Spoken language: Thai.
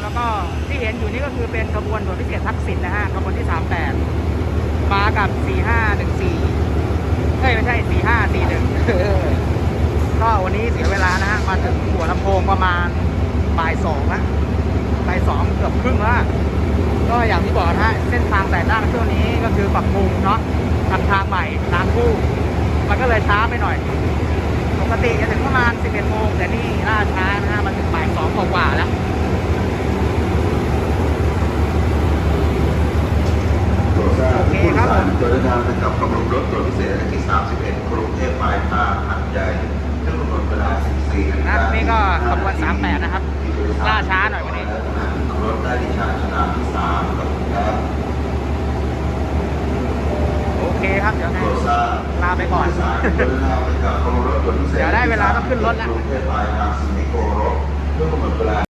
แล้วนด่วนพิเศษทักษิณนะฮะขบวนที่ 38 มากับ 4514เฮ้ยไม่ใช่ 4541 ก็วันนี้เสียเวลานะฮะ มาถึงหัวลำโพงประมาณบ่ายสองละบ่ายสองเกือบครึ่งแล้วะก็อย่างที่บอกนะฮะ เส้นทางแต่ละช่วงนี้ก็คือปรับปรุงเนาะทำทางใหม่ทางคู่ มันก็เลยช้าไปหน่อย ปกติจะถึงประมาณ 11โมงแต่นี่ล่าช้านะฮะมาถึงบ่ายสองกว่าๆแล้ว โปรดทราบผู้โดยสาร จะเดินทางไปกับขบวนรถด่วนพิเศษเลขที่ 31 กรุงเทพปลายทางหัดใหญ่เรื่องกำหนดเวลา 14นาฬินะกานี่ก็ขบวน38 นะครับ ล่าช้าหน่อยวันนี้ รถได้ที่ชานชาลาที่3กับครับโอเคครับ เดี๋ยวไงโปรดทราบลาไปก่อนผู้โดยสารจะเดินทางไปกับขบวนรถด่วนพิเศษเดี๋ยวได้เวลาต้องขึ้นรถแล้วกรุงเทพปลายทางสิงห์โกร